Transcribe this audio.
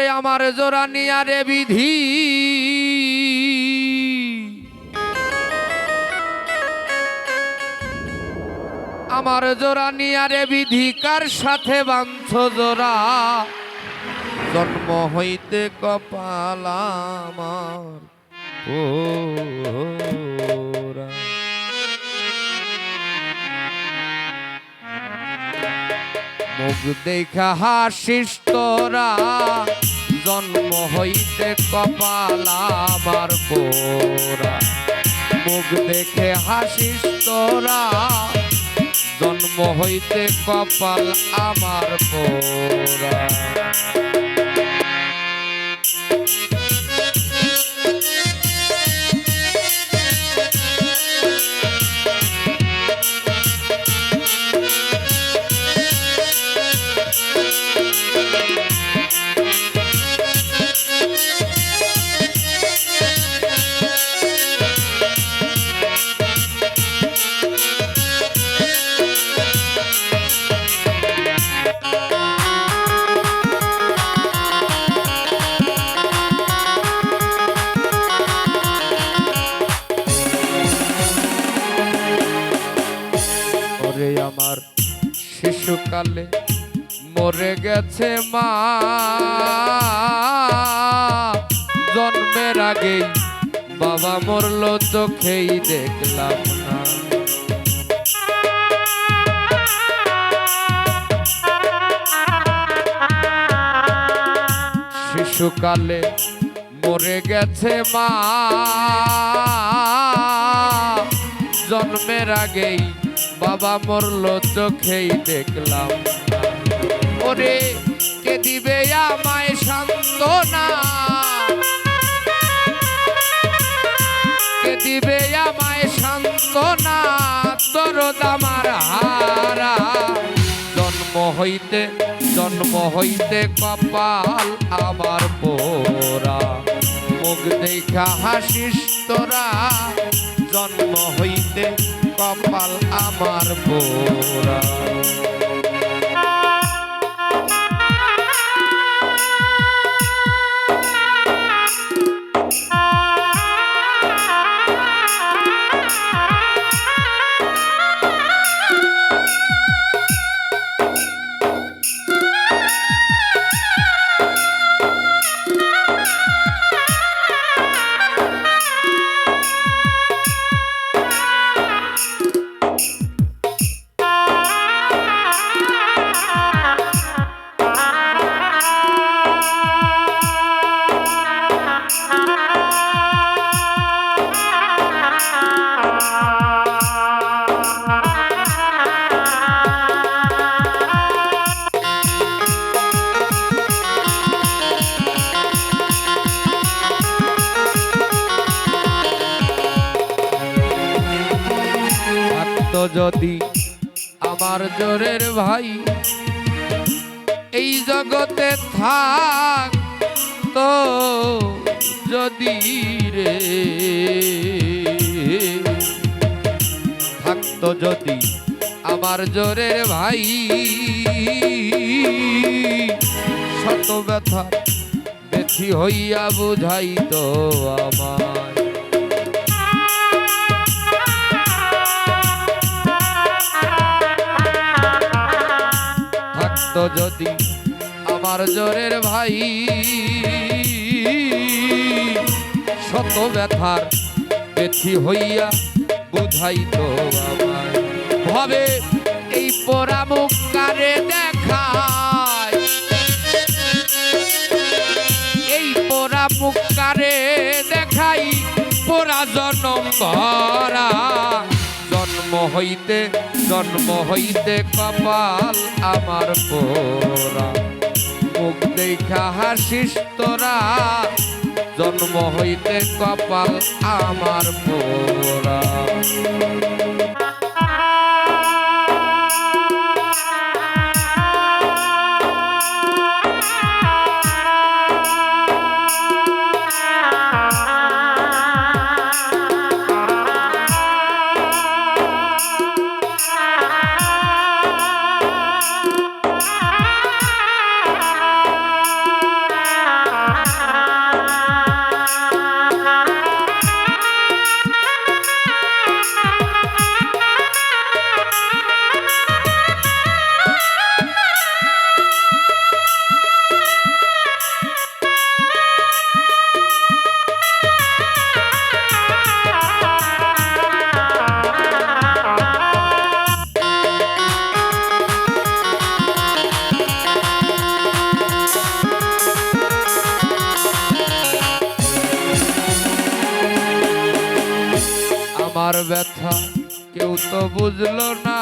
ওরে আমার জোড়া নিয়ারে বিধি আমার জোড়া নিয়ারে বিধি, কার সাথে বাঞ্ছ জোড়া জন্ম হইতে কপাল আমার পোড়া। মুখ দেখা হাসিস তোরা জন্ম হইতে কপাল আমার পোরা মুখ দেখে হাসিস তোরা জন্ম হইতে কপাল আমার পোড়া। শিশুকালে মরে গেছে মা। জন্মের আগেই বাবা মরলো, চোখেই দেখলাম না। শিশুকালে মরে গেছে মা। জন্মের আগেই বাবা মরলো চোখেই দেখলাম। ওরে, কে দিবে আমায় সান্ত্বনা? কে দিবে আমায় সান্ত্বনা? দরদ আমার হারা। জন্ম হইতে জন্ম হইতে কপাল আমার পোরা মুখ দেখা হাসিস তোরা। জন্ম হইতে কপাল আমার পোরা থাকতো যদি আমার জোরের ভাই এই জগতে থাক তো যদি রে থাকতো যদি আমার জোরের ভাই শত ব্যথা বেথি হইয়া বুঝাইতো আমায়। যদি আমার জোরের ভাই শত ব্যথার বেথি হইয়া বুঝাইতো আমায়। ভাবে এই পোড়া মুখ কারে দেখায়। এই পোড়া মুখ কারে দেখাই পোড়া জনম ভরা হইতে, জন্ম হইতে কপাল আমার পোরা মুখ দেখা হাসিস তোরা, জন্ম হইতে কপাল আমার পোড়া। ব্যথা কেউ তো বুঝলো না।